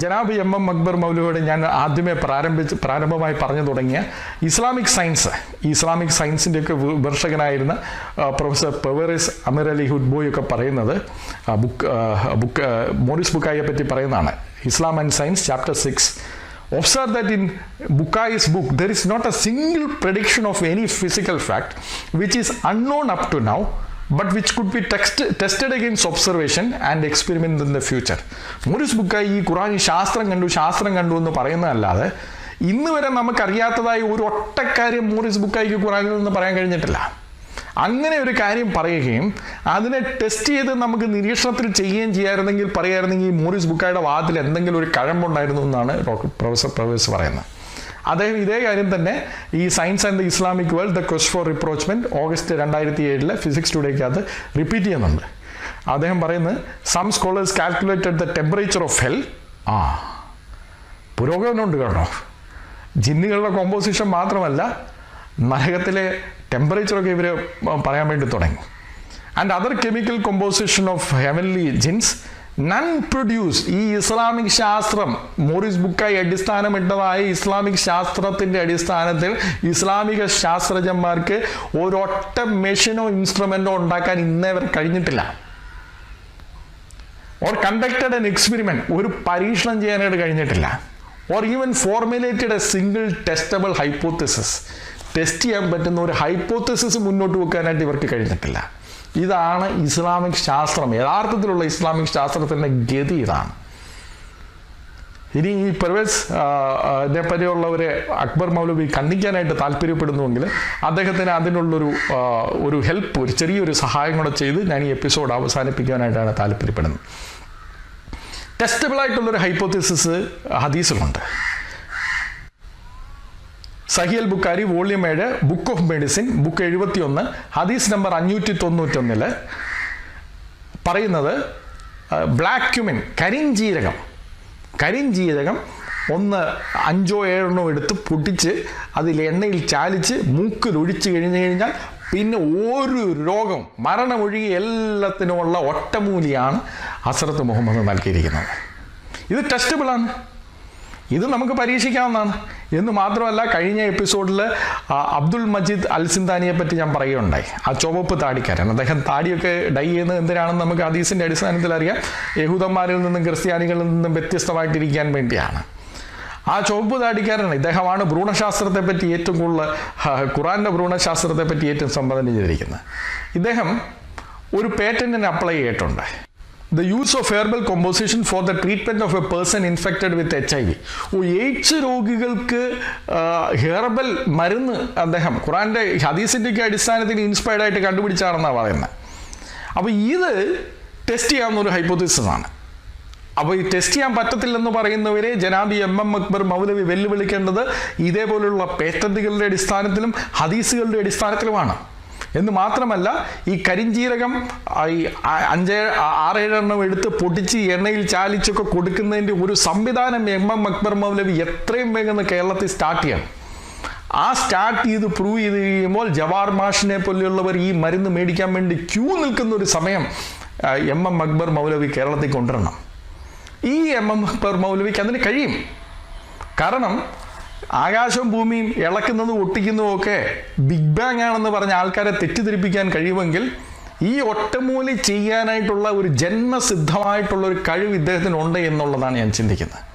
ജനാബ് M M Akbar മൗലവിയോട് ഞാൻ ആദ്യമേ പ്രാരംഭിച്ച് പ്രാരംഭമായി പറഞ്ഞു തുടങ്ങിയ ഇസ്ലാമിക് സയൻസ് ഇസ്ലാമിക് സയൻസിന്റെയൊക്കെ വിമർശകനായിരുന്ന പ്രൊഫസർ പെവറിസ് അമീർ അലി ഹുഡ്ബോയ് ഒക്കെ പറയുന്നത് ബുക്ക് ബുക്ക് മോറിസ് ബുക്കായെ പറ്റി പറയുന്നതാണ്. Islam and science chapter six. Observe that in Bucaille's book there is not a single prediction of any physical fact which is unknown up to now, but which could be text, tested against observation and experiment in the future. Maurice Bucaille ഈ ഖുറാൻ ശാസ്ത്രം കണ്ടു ശാസ്ത്രം കണ്ടു എന്ന് പറയുന്നതല്ലാതെ ഇന്ന് വരെ നമുക്കറിയാത്തതായി ഒരു ഒറ്റക്കാര്യം മൂറിസ് ബുക്കായിക്ക് ഖുറാനിൽ നിന്ന് പറയാൻ കഴിഞ്ഞിട്ടില്ല അങ്ങനെ ഒരു കാര്യം പറയുകയും അതിനെ ടെസ്റ്റ് ചെയ്ത് നമുക്ക് നിരീക്ഷണത്തിൽ ചെയ്യുകയും ചെയ്യാമായിരുന്നെങ്കിൽ പറയായിരുന്നെങ്കിൽ മൂറിസ് ബുക്കായുടെ വാദത്തിൽ എന്തെങ്കിലും ഒരു കഴമ്പുണ്ടായിരുന്നു എന്നാണ് ഡോക്ടർ പ്രൊഫസർ പ്രൊഫസർ പറയുന്നത് അദ്ദേഹം ഇതേ കാര്യം തന്നെ ഈ science and Islamic world the quest for rapprochement August രണ്ടായിരത്തി ഏഴിലെ ഫിസിക്സ് ടുഡേക്കകത്ത് റിപ്പീറ്റ് ചെയ്യുന്നുണ്ട്. അദ്ദേഹം പറയുന്നത് some scholars calculated the temperature of hell ആ പുരോഗമനമുണ്ട് കേട്ടോ. ജിന്നുകളുടെ കോമ്പോസിഷൻ മാത്രമല്ല നരകത്തിലെ ടെമ്പറേച്ചറൊക്കെ ഇവർ പറയാൻ വേണ്ടി തുടങ്ങി. And other chemical composition of heavenly jinns none produce ഈ ഇസ്ലാമിക് ശാസ്ത്രം മോറിസ് ബുക്കായി അടിസ്ഥാനമിട്ടതായ ഇസ്ലാമിക് ശാസ്ത്രത്തിന്റെ അടിസ്ഥാനത്തിൽ ഇസ്ലാമിക ശാസ്ത്രജ്ഞന്മാർക്ക് ഒരൊറ്റ മെഷീനോ ഇൻസ്ട്രുമെന്റോ ഉണ്ടാക്കാൻ ഇന്നേ വരെ കഴിഞ്ഞിട്ടില്ല. ഓർ കണ്ടക്റ്റഡ് എൻ എക്സ്പെരിമെന്റ് ഒരു പരീക്ഷണം ചെയ്യാനായിട്ട് കഴിഞ്ഞിട്ടില്ല. Or even formulated a single testable hypothesis test ചെയ്യാൻ പറ്റുന്ന ഒരു ഹൈപ്പോത്തിസിസ് മുന്നോട്ട് വെക്കാനായിട്ട് ഇവർക്ക് കഴിഞ്ഞിട്ടില്ല. ഇതാണ് ഇസ്ലാമിക് ശാസ്ത്രം. യഥാർത്ഥത്തിലുള്ള ഇസ്ലാമിക് ശാസ്ത്രത്തിന്റെ ഗതി ഇതാണ്. ഇനി ഈ പെർവേസ് പറ്റിയുള്ളവരെ അക്ബർ മൗലവി കണ്ണിക്കാനായിട്ട് താല്പര്യപ്പെടുന്നുവെങ്കിൽ അദ്ദേഹത്തിന് അതിനുള്ളൊരു ഒരു ഹെൽപ്പ് ഒരു ചെറിയൊരു സഹായം കൂടെ ചെയ്ത് ഞാൻ ഈ എപ്പിസോഡ് അവസാനിപ്പിക്കാനായിട്ടാണ് താല്പര്യപ്പെടുന്നത്. ടെസ്റ്റബിൾ ആയിട്ടുള്ളൊരു ഹൈപ്പോത്തിസിസ് ഹദീസിലുണ്ട്. സഹിയൽ ബുക്കാരി വോള്യം ഏഴ് ബുക്ക് ഓഫ് മെഡിസിൻ ബുക്ക് എഴുപത്തി ഒന്ന് ഹദീസ് നമ്പർ അഞ്ഞൂറ്റി തൊണ്ണൂറ്റൊന്നിൽ പറയുന്നത് ബ്ലാക്ക് ക്യുമിൻ കരിഞ്ജീരകം കരിഞ്ജീരകം ഒന്ന് അഞ്ചോ ഏഴെണ്ണോ എടുത്ത് പൊട്ടിച്ച് അതിൽ എണ്ണയിൽ ചാലിച്ച് മൂക്കിൽ ഒഴിച്ചു കഴിഞ്ഞു കഴിഞ്ഞാൽ പിന്നെ ഒരു രോഗം മരണമൊഴികെ എല്ലാത്തിനുമുള്ള ഒറ്റമൂലിയാണ് അസറത്ത് മുഹമ്മദ് നൽകിയിരിക്കുന്നത്. ഇത് ടെസ്റ്റബിളാണ്. ഇത് നമുക്ക് പരീക്ഷിക്കാവുന്നതാണ്. എന്ന് മാത്രമല്ല കഴിഞ്ഞ എപ്പിസോഡിൽ അബ്ദുൾ മജീദ് അൽ സിന്താനിയെ പറ്റി ഞാൻ പറയുകയുണ്ടായി. ആ ചുവപ്പ് താടിക്കാരൻ. അദ്ദേഹം താടിയൊക്കെ ഡൈ ചെയ്യുന്നത് എന്തിനാണെന്ന് നമുക്ക് ഹദീസിന്റെ അടിസ്ഥാനത്തിൽ അറിയാം. യഹൂദന്മാരിൽ നിന്നും ക്രിസ്ത്യാനികളിൽ നിന്നും വ്യത്യസ്തമായിട്ടിരിക്കാൻ വേണ്ടിയാണ്. ആ ചുവപ്പ് താടിക്കാരൻ ഇദ്ദേഹമാണ് ഭ്രൂണശാസ്ത്രത്തെ പറ്റി ഏറ്റവും കൂടുതൽ ഖുറാന്റെ ഖുറാന്റെ ഭ്രൂണശാസ്ത്രത്തെ പറ്റി ഏറ്റവും സംബന്ധം ചെയ്തിരിക്കുന്നത് ഇദ്ദേഹം ഒരു പേറ്റന്റിന് അപ്ലൈ ചെയ്തിട്ടുണ്ട്. The use of herbal composition for the treatment of a person infected with H I V or AIDS രോഗികൾക്ക് ഹെർബൽ മരുന്ന് അദ്ദേഹം ഖുറാന്റെ ഹദീസിന്റെയൊക്കെ അടിസ്ഥാനത്തിൽ ഇൻസ്പയർഡ് ആയിട്ട് കണ്ടുപിടിച്ചാണെന്നാണ് പറയുന്നത് അപ്പോൾ ഇത് ടെസ്റ്റ് ചെയ്യാവുന്നൊരു ഹൈപ്പോത്തിസിസാണ് അപ്പോൾ ഈ ടെസ്റ്റ് ചെയ്യാൻ പറ്റത്തില്ലെന്ന് പറയുന്നവരെ ജനാബി എം എം അക്ബർ മൗലവി വെല്ലുവിളിക്കേണ്ടത് ഇതേപോലുള്ള പേറ്റന്റുകളുടെ അടിസ്ഥാനത്തിലും ഹദീസുകളുടെ അടിസ്ഥാനത്തിലുമാണ്. എന്ന് മാത്രമല്ല ഈ കരിഞ്ജീരകം ഈ അഞ്ച് ആറേഴെണ്ണം എടുത്ത് പൊടിച്ച് എണ്ണയിൽ ചാലിച്ചൊക്കെ കൊടുക്കുന്നതിന്റെ ഒരു സംവിധാനം എം എം അക്ബർ മൗലവി എത്രയും വേഗം കേരളത്തിൽ സ്റ്റാർട്ട് ചെയ്യണം. ആ സ്റ്റാർട്ട് ചെയ്ത് പ്രൂവ് ചെയ്ത് കഴിയുമ്പോൾ ജവാർ മാഷിനെ പോലെയുള്ളവർ ഈ മരുന്ന് മേടിക്കാൻ വേണ്ടി ക്യൂ നിൽക്കുന്ന ഒരു സമയം എം എം അക്ബർ മൗലവി കേരളത്തിൽ കൊണ്ടുവരണം. ഈ എം എം അക്ബർ മൗലവിക്ക് അതിന് കഴിയും. കാരണം ആകാശവും ഭൂമിയും ഇളക്കുന്നതും ഒട്ടിക്കുന്നതും ഒക്കെ ബിഗ് ബാങ് ആണെന്ന് പറഞ്ഞ ആൾക്കാരെ തെറ്റിദ്ധരിപ്പിക്കാൻ കഴിയുമെങ്കിൽ ഈ ഒറ്റമൂലി ചെയ്യാനായിട്ടുള്ള ഒരു ജന്മസിദ്ധമായിട്ടുള്ള ഒരു കഴിവ് ഇദ്ദേഹത്തിനുണ്ട് എന്നുള്ളതാണ് ഞാൻ ചിന്തിക്കുന്നത്.